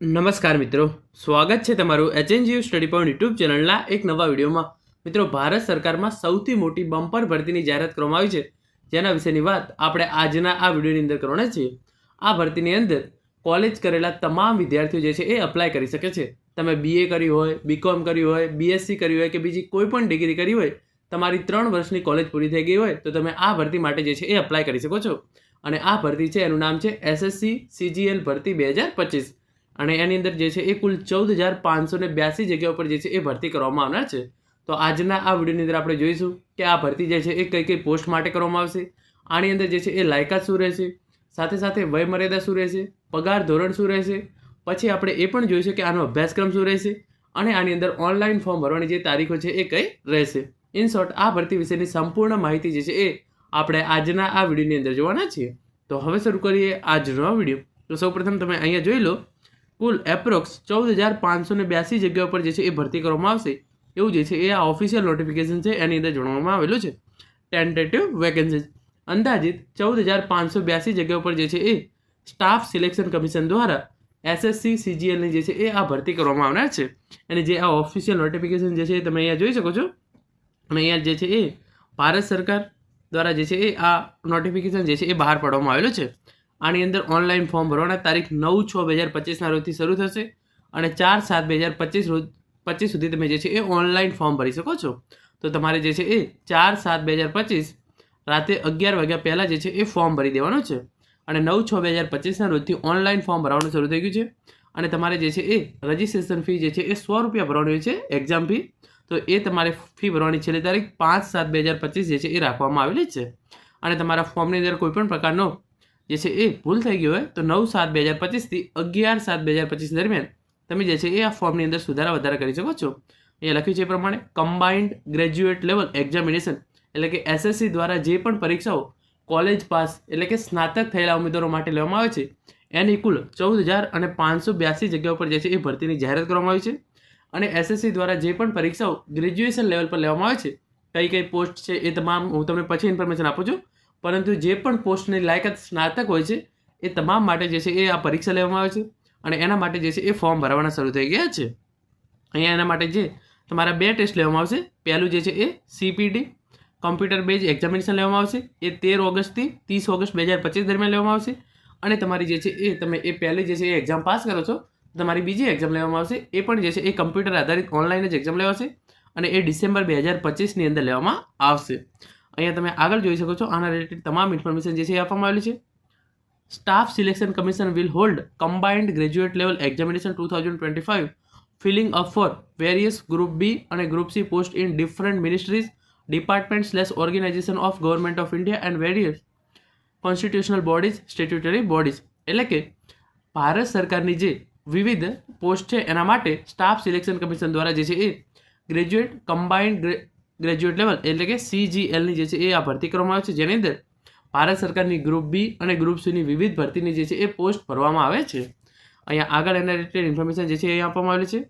નમસ્કાર મિત્રો. સ્વાગત છે તમારું એચએનજીયુ સ્ટડી પોઈન્ટ યુટ્યુબ ચેનલના એક નવા વિડીયોમાં. મિત્રો, ભારત સરકારમાં સૌથી મોટી બમ્પર ભરતીની જાહેરાત કરવામાં આવી છે. જેના વિશેની વાત આપણે આજના આ વિડીયોની અંદર કરવાના છીએ. આ ભરતીની અંદર કોલેજ કરેલા તમામ વિદ્યાર્થીઓ જે છે એ અપ્લાય કરી શકે છે. તમે બીએ કર્યું હોય બીકોમ કર્યું હોય બીએસસી કર્યું હોય કે બીજી કોઈ પણ ડિગ્રી કરી હોય, તમારી ત્રણ વર્ષની કોલેજ પૂરી થઈ ગઈ હોય, તો તમે આ ભરતી માટે જે છે એ અપ્લાય કરી શકો છો. અને આ ભરતી છે એનું નામ છે એસએસસી સીજીએલ ભરતી બે હજાર પચીસ. અને એની અંદર જે છે એ કુલ ચૌદ હજાર પાંચસો ને બ્યાસી જગ્યાઓ પર જે છે એ ભરતી કરવામાં આવનાર છે. તો આજના આ વિડીયોની અંદર આપણે જોઈશું કે આ ભરતી જે છે એ કઈ કઈ પોસ્ટ માટે કરવામાં આવશે, આની અંદર જે છે એ લાયકાત શું રહેશે, સાથે સાથે વયમર્યાદા શું રહેશે, પગાર ધોરણ શું રહેશે, પછી આપણે એ પણ જોઈશું કે આનો અભ્યાસક્રમ શું રહેશે, અને આની અંદર ઓનલાઈન ફોર્મ ભરવાની જે તારીખો છે એ કઈ રહેશે. ઇન શોર્ટ, આ ભરતી વિશેની સંપૂર્ણ માહિતી જે છે એ આપણે આજના આ વિડીયોની અંદર જોવાના છીએ. તો હવે શરૂ કરીએ આજનો વીડિયો. તો સૌપ્રથમ તમે અહીંયા જોઈ લો કુલ એપ્રોક્સ ચૌદ હજાર પાંચસો ને બ્યાસી જગ્યાઓ પર જે છે એ ભરતી કરવામાં આવશે. એવું જે છે એ આ ઓફિશિયલ નોટિફિકેશન છે, એની અંદર જણાવવામાં આવેલું છે. ટેન્ટેટિવ વેકેન્સીઝ અંદાજિત ચૌદ હજાર પાંચસો બ્યાસી જગ્યાઓ પર જે છે એ સ્ટાફ સિલેક્શન કમિશન દ્વારા એસએસસી સીજીએલની જે છે એ આ ભરતી કરવામાં આવનાર છે. અને જે આ ઓફિશિયલ નોટિફિકેશન જે છે એ તમે અહીંયા જોઈ શકો છો. અને અહીંયા જે છે એ ભારત સરકાર દ્વારા જે છે એ આ નોટિફિકેશન જે છે એ બહાર પાડવામાં આવેલું છે. આની અંદર ઓનલાઈન ફોર્મ ભરવાના. તારીખ નવ છ બે હજાર પચીસના રોજથી શરૂ થશે અને ચાર સાત બે હજાર પચીસ રોજ પચીસ સુધી તમે જે છે એ ઓનલાઈન ફોર્મ ભરી શકો છો. તો તમારે જે છે એ ચાર સાત બે હજાર પચીસ રાતે અગિયાર વાગ્યા પહેલાં જે છે એ ફોર્મ ભરી દેવાનું છે. અને નવ છ બે હજાર પચીસના રોજથી ઓનલાઈન ફોર્મ ભરવાનું શરૂ થઈ ગયું છે. અને તમારે જે છે એ રજિસ્ટ્રેશન ફી જે છે એ સો રૂપિયા ભરવાની હોય છે એક્ઝામ ફી તો એ તમારે ફી ભરવાની છેલ્લી તારીખ પાંચ સાત બે હજાર પચીસ જે છે એ રાખવામાં આવેલી જ છે. અને તમારા ફોર્મની અંદર કોઈપણ પ્રકારનો જે છે એ ભૂલ થઈ ગઈ હોય તો નવ સાત બે હજાર પચીસથી અગિયાર સાત બે હજાર પચીસ દરમિયાન તમે જે છે એ આ ફોર્મની અંદર સુધારા વધારા કરી શકો છો. અહીંયા લખ્યું છે એ પ્રમાણે કમ્બાઇન્ડ ગ્રેજ્યુએટ લેવલ એક્ઝામિનેશન એટલે કે એસએસસી દ્વારા જે પણ પરીક્ષાઓ કોલેજ પાસ એટલે કે સ્નાતક થયેલા ઉમેદવારો માટે લેવામાં આવે છે, એની કુલ ચૌદ હજાર અને પાંચસો બ્યાસી જગ્યાઓ પર જે છે એ ભરતીની જાહેરાત કરવામાં આવી છે. અને એસએસસી દ્વારા જે પણ પરીક્ષાઓ ગ્રેજ્યુએશન લેવલ પર લેવામાં આવે છે, કઈ કઈ પોસ્ટ છે એ તમામ હું તમને પછી ઇન્ફોર્મેશન આપું છું. પરંતુ જે પણ પોસ્ટની લાયકાત સ્નાતક હોય છે, એ તમામ માટે જે છે એ આ પરીક્ષા લેવામાં આવે છે અને એના માટે જે છે એ ફોર્મ ભરવાના શરૂ થઈ ગયા છે. અહીંયા એના માટે જે તમારા બે ટેસ્ટ લેવામાં આવશે. પહેલું જે છે એ સીપીટી કોમ્પ્યુટર બેઝ એક્ઝામિનેશન લેવામાં આવશે. એ તેર ઓગસ્ટથી ત્રીસ ઓગસ્ટ બે હજાર પચીસ દરમિયાન લેવામાં આવશે. અને તમારી જે છે એ તમે એ પહેલી જે છે એ એક્ઝામ પાસ કરો છો, તમારી બીજી એક્ઝામ લેવામાં આવશે. એ પણ જે છે એ કમ્પ્યુટર આધારિત ઓનલાઈન જ એક્ઝામ લેવાશે અને એ ડિસેમ્બર બે હજાર પચીસની અંદર લેવામાં આવશે. અહીંયા તમે આગળ જોઈ શકો છો આના રિલેટેડ તમામ ઇન્ફોર્મેશન જે છે એ આપવામાં આવેલી છે. Staff selection commission will hold combined graduate level examination two thousand twenty five filling up for various group B અને group C post in different ministries department slash organisation of government of India and various constitutional bodies statutory bodies એટલે કે ભારત સરકારની જે વિવિધ post છે એના માટે staff selection commission દ્વારા જે છે એ ગ્રેજ્યુએટ કમ્બાઇન્ડ ગ્રેજ્યુએટ લેવલ એટલે કે સીજીએલની જે છે એ આ ભરતી કરવામાં આવે છે. જેની અંદર ભારત સરકારની ગ્રુપ બી અને ગ્રુપ સીની વિવિધ ભરતીની જે છે એ પોસ્ટ ભરવામાં આવે છે. અહીંયા આગળ એના રિલેટેડ ઇન્ફોર્મેશન જે છે એ આપવામાં આવેલી છે.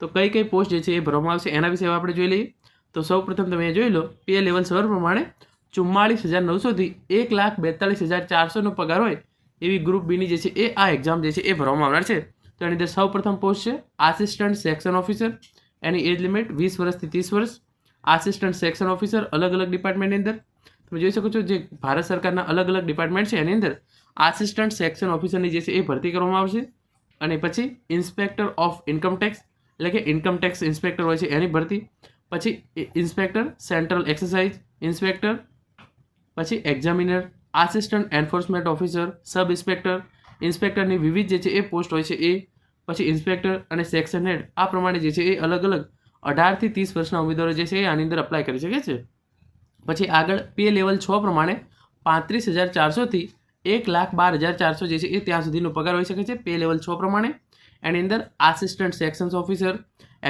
તો કઈ કઈ પોસ્ટ જે છે એ ભરવામાં આવશે એના વિશે આપણે જોઈ લઈએ. તો સૌ પ્રથમ તમે જોઈ લો પીએ લેવલ સર પ્રમાણે ચુમ્માળીસ હજાર નવસોથી એક લાખ બેતાલીસ હજાર ચારસોનો પગાર હોય એવી ગ્રુપ બીની જે છે એ આ એક્ઝામ જે છે એ ભરવામાં આવનાર છે. તો એની અંદર સૌ પ્રથમ પોસ્ટ છે આસિસ્ટન્ટ સેક્શન ઓફિસર એની એજ લિમિટ વીસ વર્ષથી ત્રીસ વર્ષ આસિસ્ટન્ટ સેક્શન ઓફિસર અલગ અલગ ડિપાર્ટમેન્ટની અંદર. તમે જોઈ શકો છો જે ભારત સરકારના અલગ અલગ ડિપાર્ટમેન્ટ છે એની અંદર આસિસ્ટન્ટ સેક્શન ઓફિસરની જે છે એ ભરતી કરવામાં આવશે. અને પછી ઇન્સ્પેક્ટર ઓફ ઇન્કમ ટેક્સ એટલે કે ઇન્કમ ટેક્સ ઇન્સ્પેક્ટર હોય છે એની ભરતી. પછી ઇન્સ્પેક્ટર સેન્ટ્રલ એક્સરસાઇઝ ઇન્સ્પેક્ટર પછી examiner assistant enforcement officer sub inspector ઇન્સ્પેક્ટરની વિવિધ જે છે એ પોસ્ટ હોય છે એ, પછી ઇન્સ્પેક્ટર અને સેક્શન હેડ આ પ્રમાણે જે છે એ અલગ અલગ અઢારથી ત્રીસ વર્ષના ઉમેદવારો જે છે એ આની અંદર અપ્લાય કરી શકે છે. પછી આગળ પે લેવલ છ પ્રમાણે પાંત્રીસ હજાર ચારસોથી એક લાખ બાર હજાર ચારસો જે છે એ ત્યાં સુધીનો પગાર હોઈ શકે છે. પે લેવલ છ પ્રમાણે. એની અંદર assistant sections officer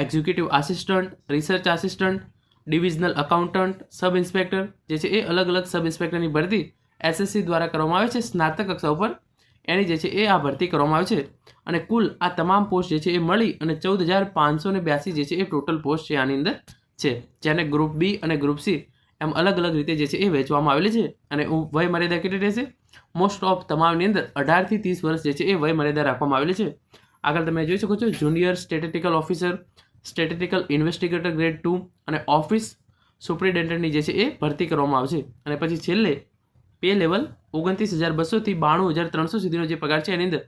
executive assistant research assistant divisional accountant sub inspector જે છે એ અલગ અલગ સબ ઇન્સ્પેક્ટરની ભરતી એસએસસી દ્વારા કરવામાં આવે છે. સ્નાતક કક્ષા ઉપર એની જે છે એ આ ભરતી કરવામાં આવે છે. અને કુલ આ તમામ પોસ્ટ જે છે એ મળી અને ચૌદ હજાર પાંચસો ને બ્યાસી જે છે એ ટોટલ પોસ્ટ છે આની અંદર છે. જેને ગ્રુપ બી અને ગ્રુપ સી એમ અલગ અલગ રીતે જે છે એ વહેંચવામાં આવેલી છે. અને વય મર્યાદા કેટલી રહેશે? મોસ્ટ ઓફ તમામની અંદર અઢારથી ત્રીસ વર્ષ જે છે એ વય મર્યાદા રાખવામાં આવેલી છે. આગળ તમે જોઈ શકો છો junior statistical officer statistical investigator grade two અને ઓફિસ સુપ્રિન્ટેન્ડન્ટની જે છે એ ભરતી કરવામાં આવશે અને પછી છેલ્લે પે લેવલ ઓગણત્રીસ હજાર બસોથી બાણું હજાર ત્રણસો સુધીનો જે પગાર છે, એની અંદર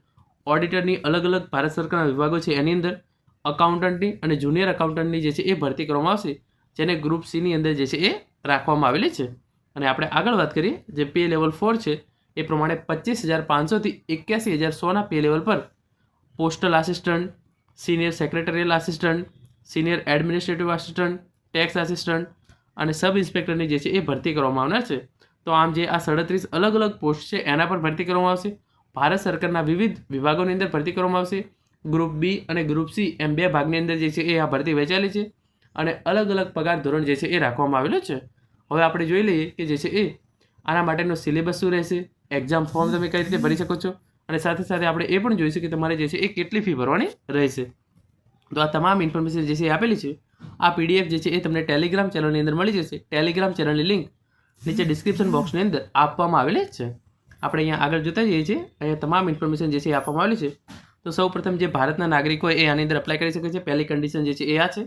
ઓડિટરની અલગ અલગ ભારત સરકારના વિભાગો છે, એની અંદર અકાઉન્ટન્ટની અને જુનિયર અકાઉન્ટન્ટની જે છે એ ભરતી કરવામાં આવશે, જેને ગ્રુપ સીની અંદર જે છે એ રાખવામાં આવેલી છે. અને આપણે આગળ વાત કરીએ, જે પે લેવલ ફોર છે, એ પ્રમાણે પચીસ હજાર પાંચસોથી એક્યાસી હજાર સોના પે લેવલ પર postal assistant senior secretarial assistant senior administrative assistant tax assistant અને સબ ઇન્સ્પેક્ટરની જે છે એ ભરતી કરવામાં આવનાર છે. તો આમ જે આ સાડત્રીસ અલગ અલગ પોસ્ટ છે, એના પર ભરતી કરવામાં આવશે. ભારત સરકારના વિવિધ વિભાગોની અંદર ભરતી કરવામાં આવશે. ગ્રુપ બી અને ગ્રુપ સી એમ બે ભાગની અંદર જે છે એ આ ભરતી વહેંચાયેલી છે અને અલગ અલગ પગાર ધોરણ જે છે એ રાખવામાં આવેલું છે. હવે આપણે જોઈ લઈએ કે જે છે એ આના માટેનો સિલેબસ શું રહેશે એક્ઝામ ફોર્મ તમે કઈ રીતે ભરી શકો છો અને સાથે સાથે આપણે એ પણ જોઈશું કે તમારે જે છે એ કેટલી ફી ભરવાની રહેશે. તો આ તમામ ઇન્ફોર્મેશન જે છે એ આપેલી છે. આ પીડીએફ જે છે એ તમને ટેલિગ્રામ ચેનલની અંદર મળી જશે. ટેલિગ્રામ ચેનલની લિંક નીચે ડિસ્ક્રિપ્શન બોક્સની અંદર આપવામાં આવેલી જ છે. આપણે અહીંયા આગળ જોતા જઈએ છીએ. અહીંયા તમામ ઇન્ફોર્મેશન જે છે એ આપવામાં આવેલી છે. તો સૌપ્રથમ જે ભારતના નાગરિકો એ આની અંદર અપ્લાય કરી શકે છે. પહેલી કન્ડિશન જે છે એ આ છે.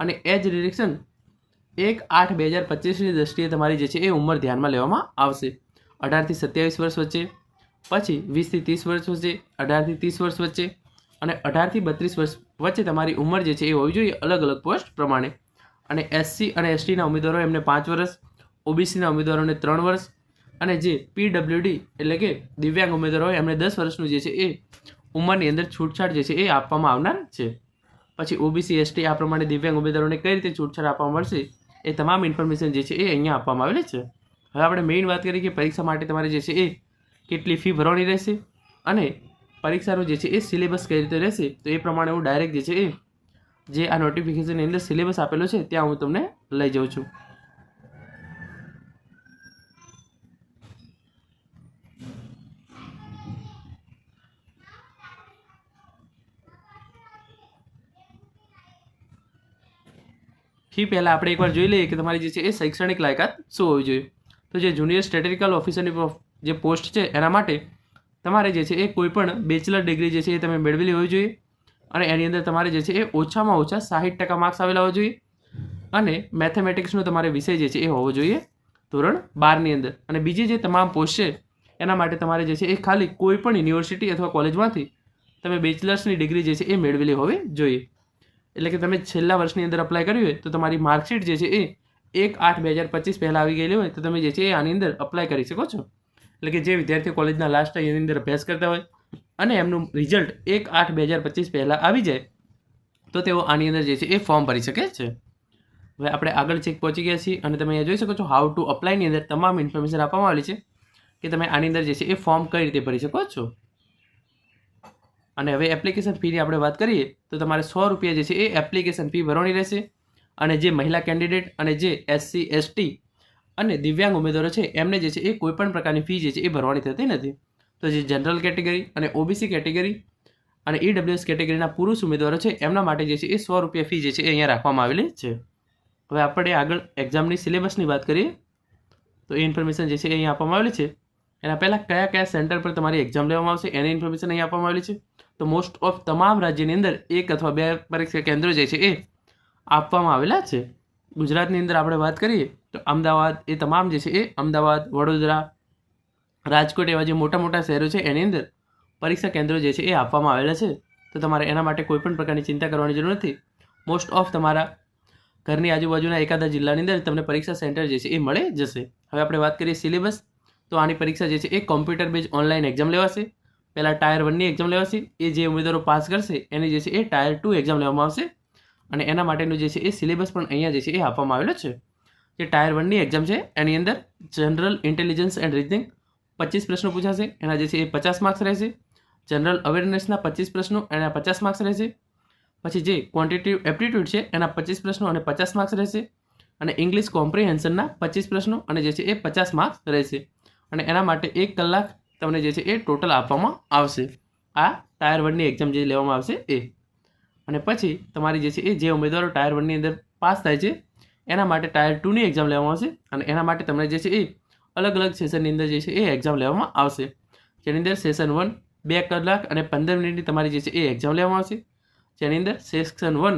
અને એજ ડિરેક્શન એક આઠ બે હજાર પચીસની દ્રષ્ટિએ તમારી જે છે એ ઉંમર ધ્યાનમાં લેવામાં આવશે. અઢારથી સત્યાવીસ વર્ષ વચ્ચે, પછી વીસથી ત્રીસ વર્ષ વચ્ચે, અઢારથી ત્રીસ વર્ષ વચ્ચે અને અઢારથી બત્રીસ વર્ષ વચ્ચે તમારી ઉંમર જે છે એ હોવી જોઈએ અલગ અલગ પોસ્ટ પ્રમાણે. અને એસસી અને એસટીના ઉમેદવારો એમને પાંચ વર્ષ ઓબીસીના ઉમેદવારોને ત્રણ વર્ષ અને જે પીડબ્લ્યુડી એટલે કે દિવ્યાંગ ઉમેદવારો હોય, એમને દસ વર્ષનું જે છે એ ઉંમરની અંદર છૂટછાટ જે છે એ આપવામાં આવનાર છે. પછી ઓબીસી, એસટી આ પ્રમાણે દિવ્યાંગ ઉમેદવારોને કઈ રીતે છૂટછાટ આપવા મળશે એ તમામ ઇન્ફોર્મેશન જે છે એ અહીંયા આપવામાં આવેલી છે. હવે આપણે મેઇન વાત કરીએ કે પરીક્ષા માટે તમારે જે છે એ કેટલી ફી ભરવાની રહેશે અને પરીક્ષાનું જે છે એ સિલેબસ કઈ રીતે રહેશે, તો એ પ્રમાણે હું ડાયરેક્ટ જે છે એ જે આ નોટિફિકેશનની અંદર સિલેબસ આપેલો છે, ત્યાં હું તમને લઈ જાઉં છું. ફી પહેલાં આપણે એકવાર જોઈ લઈએ કે તમારી જે છે એ શૈક્ષણિક લાયકાત શું હોવી જોઈએ. તો જે જુનિયર સ્ટેટિસ્ટિકલ ઓફિસરની જે પોસ્ટ છે, એના માટે તમારે જે છે એ કોઈપણ બેચલર ડિગ્રી જે છે એ તમે મેળવેલી હોવી જોઈએ અને એની અંદર તમારે જે છે એ ઓછામાં ઓછા સાહીઠ ટકા માર્ક્સ આવેલા હોવા જોઈએ અને મેથેમેટિક્સનો તમારે વિષય જે છે એ હોવો જોઈએ ધોરણ બારની અંદર. અને બીજી જે તમામ પોસ્ટ છે, એના માટે તમારે જે છે એ ખાલી કોઈપણ યુનિવર્સિટી અથવા કોલેજમાંથી તમે બેચલર્સની ડિગ્રી જે છે એ મેળવેલી હોવી જોઈએ. એટલે કે તમે છેલ્લા વર્ષની અંદર અપ્લાય કર્યું હોય, તો તમારી માર્કશીટ જે છે એ એક આઠ બે હજાર પચીસ પહેલાં આવી ગયેલી હોય, તો તમે જે છે એ આની અંદર અપ્લાય કરી શકો છો. એટલે કે જે વિદ્યાર્થીઓ કોલેજના લાસ્ટ યરની અંદર અભ્યાસ કરતા હોય અને એમનું રિઝલ્ટ એક આઠ બે હજાર પચીસ પહેલાં આવી જાય, તો તેઓ આની અંદર જે છે એ ફોર્મ ભરી શકે છે. હવે આપણે આગળ ચેક પહોંચી ગયા છીએ અને તમે અહીંયા જોઈ શકો છો હાઉ ટુ અપ્લાયની અંદર તમામ ઇન્ફોર્મેશન આપવામાં આવેલી છે કે તમે આની અંદર જે છે એ ફોર્મ કઈ રીતે ભરી શકો છો. અને હવે એપ્લિકેશન ફીની આપણે વાત કરીએ, તો તમારે સો રૂપિયા જે છે એ એપ્લિકેશન ફી ભરવાની રહેશે. અને જે મહિલા કેન્ડિડેટ અને જે એસસી એસટી અને દિવ્યાંગ ઉમેદવારો છે, એમને જે છે એ કોઈપણ પ્રકારની ફી જે છે એ ભરવાની થતી નથી. તો જે જનરલ કેટેગરી અને ઓબીસી કેટેગરી અને ઈડબ્લ્યુએસ કેટેગરીના પુરુષ ઉમેદવારો છે, એમના માટે જે છે એ સો રૂપિયા ફી જે છે એ અહીંયા રાખવામાં આવેલી છે. હવે આપણે આગળ એક્ઝામની સિલેબસની વાત કરીએ, તો એ ઇન્ફોર્મેશન જે છે એ અહીંયા આપવામાં આવેલી છે. એના પહેલાં કયા કયા સેન્ટર પર તમારી એક્ઝામ લેવામાં આવશે, એની ઇન્ફોર્મેશન અહીં આપવામાં આવેલી છે. તો મોસ્ટ ઓફ તમામ રાજ્યની અંદર એક અથવા બે પરીક્ષા કેન્દ્રો જે છે એ આપવામાં આવેલા છે. ગુજરાતની અંદર આપણે વાત કરીએ તો અમદાવાદ એ તમામ જે છે એ અમદાવાદ, વડોદરા, રાજકોટ એવા જે મોટા મોટા શહેરો છે એની અંદર પરીક્ષા કેન્દ્રો જે છે એ આપવામાં આવેલા છે. તો તમારે એના માટે કોઈ પણ પ્રકારની ચિંતા કરવાની જરૂર નથી. મોસ્ટ ઓફ તમારા ઘરની આજુબાજુના એકાદા જિલ્લાની અંદર તમને પરીક્ષા સેન્ટર જે છે એ મળી જશે. હવે આપણે વાત કરીએ સિલેબસ, તો આની પરીક્ષા જે છે એ કોમ્પ્યુટર બેઝ ઓનલાઈન એક્ઝામ લેવાશે. પહેલાં ટાયર વનની એક્ઝામ લેવાશે, એ જે ઉમેદવારો પાસ કરશે, એની જે છે એ ટાયર ટુ એક્ઝામ લેવામાં આવશે. અને એના માટેનું જે છે એ સિલેબસ પણ અહીંયા જે છે એ આપવામાં આવેલો છે. જે ટાયર વનની એક્ઝામ છે, એની અંદર જનરલ ઇન્ટેલિજન્સ એન્ડ રીઝનિંગ પચીસ પ્રશ્નો પૂછાશે, એના જે છે એ પચાસ માર્ક્સ રહેશે. જનરલ અવેરનેસના પચીસ પ્રશ્નો, એના પચાસ માર્ક્સ રહેશે. પછી જે ક્વોન્ટિટિવ એપ્ટિટ્યૂડ છે, એના પચીસ પ્રશ્નો અને પચાસ માર્ક્સ રહેશે. અને ઇંગ્લિશ કોમ્પ્રિહેન્શનના પચીસ પ્રશ્નો અને જે છે એ પચાસ માર્ક્સ રહેશે. અને એના માટે એક કલાક તમને જે છે એ ટોટલ આપવામાં આવશે. આ ટાયર વનની એક્ઝામ જે લેવામાં આવશે એ. અને પછી તમારી જે છે એ જે ઉમેદવારો ટાયર વનની અંદર પાસ થાય છે, એના માટે ટાયર ટુની એક્ઝામ લેવામાં આવશે અને એના માટે તમને જે છે એ અલગ અલગ સેશનની અંદર જે છે એ એક્ઝામ લેવામાં આવશે. જેની અંદર સેશન વન બે કલાક અને પંદર મિનિટની તમારી જે છે એ એક્ઝામ લેવામાં આવશે. જેની અંદર સેક્શન વન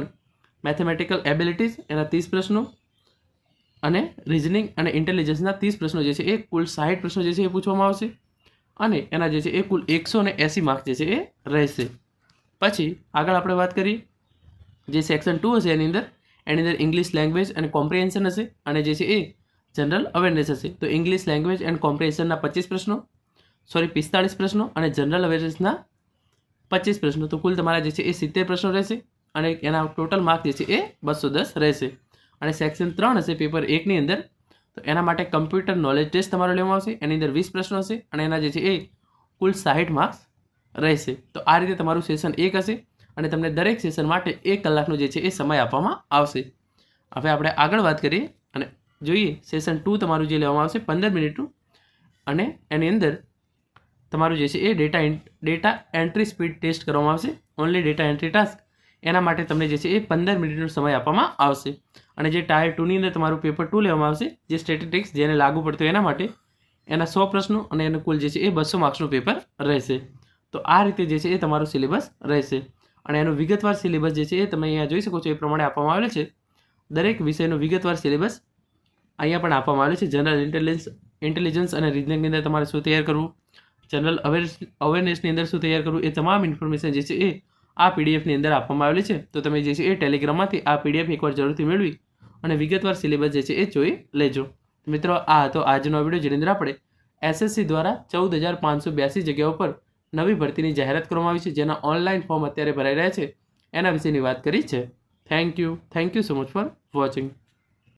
મેથેમેટિકલ એબિલિટીઝ એના ત્રીસ પ્રશ્નો અને રિઝનિંગ અને ઇન્ટેલિજન્સના ત્રીસ પ્રશ્નો જે છે એ કુલ સાઠ પ્રશ્નો જે છે એ પૂછવામાં આવશે. અને એના જે છે એ કુલ એકસો ને એંસી માર્ક જે છે એ રહેશે. પછી આગળ આપણે વાત કરીએ જે સેક્શન ટુ હશે એની અંદર એની અંદર ઇંગ્લિશ લેંગ્વેજ અને કોમ્પ્રિહેન્શન હશે અને જે છે એ જનરલ અવેરનેસ હશે. તો ઇંગ્લિશ લેંગ્વેજ એન્ડ કોમ્પ્રિહેન્શનના પચીસ પ્રશ્નો સોરી પિસ્તાળીસ પ્રશ્નો અને જનરલ અવેરનેસના પચીસ પ્રશ્નો. તો કુલ તમારા જે છે એ સિત્તેર પ્રશ્નો રહેશે અને એના ટોટલ માર્ક જે છે એ બસો દસ રહેશે. અને સેક્શન ત્રણ હશે પેપર એકની અંદર તો એના માટે કમ્પ્યુટર નોલેજ ટેસ્ટ તમારો લેવામાં આવશે, એની અંદર વીસ પ્રશ્નો હશે અને એના જે છે એ કુલ સાહીઠ માર્ક્સ રહેશે. તો આ રીતે તમારું સેશન એક હશે અને તમને દરેક સેશન માટે એક કલાકનો જે છે એ સમય આપવામાં આવશે. હવે આપણે આગળ વાત કરીએ અને જોઈએ સેશન ટુ તમારું જે લેવામાં આવશે પંદર મિનિટનું અને એની અંદર તમારું જે છે એ data data entry speed test કરવામાં આવશે. ઓનલી ડેટા એન્ટ્રી ટાસ્ક એના માટે તમને જે છે એ પંદર મિનિટનો સમય આપવામાં આવશે. અને જે ટાયર ટુની અંદર તમારું પેપર ટુ લેવામાં આવશે, જે સ્ટેટિસ્ટિક્સ જેને લાગુ પડતું એના માટે, એના સો પ્રશ્નો અને એનું કુલ જે છે એ બસો માર્ક્સનું પેપર રહેશે. તો આ રીતે જે છે એ તમારું સિલેબસ રહેશે. અને એનું વિગતવાર સિલેબસ જે છે એ તમે અહીંયા જોઈ શકો છો, એ પ્રમાણે આપવામાં આવેલું છે. દરેક વિષયનું વિગતવાર સિલેબસ અહીંયા પણ આપવામાં આવેલું છે. જનરલ ઇન્ટેલિજન્સ ઇન્ટેલિજન્સ અને રિઝનિંગની અંદર તમારે શું તૈયાર કરવું? જનરલ અવેર અવેરનેસની અંદર શું તૈયાર કરવું? એ તમામ ઇન્ફોર્મેશન જે છે એ આ પીડીએફની અંદર આપવામાં આવેલી છે. તો તમે જે છે એ ટેલિગ્રામમાંથી આ પીડીએફ એકવાર જરૂરથી મેળવી અને વિગતવાર સિલેબસ જે છે એ જોઈ લેજો. મિત્રો, આ હતો આજનો વીડિયો જેની અંદર આપણે એસએસસી દ્વારા ચૌદ હજાર પાંચસો બ્યાસી જગ્યાઓ પર નવી ભરતીની જાહેરાત કરવામાં આવી છે, જેના ઓનલાઈન ફોર્મ અત્યારે ભરાઈ રહ્યા છે. એના વિશેની વાત કરી છે. Thank you thank you so much for watching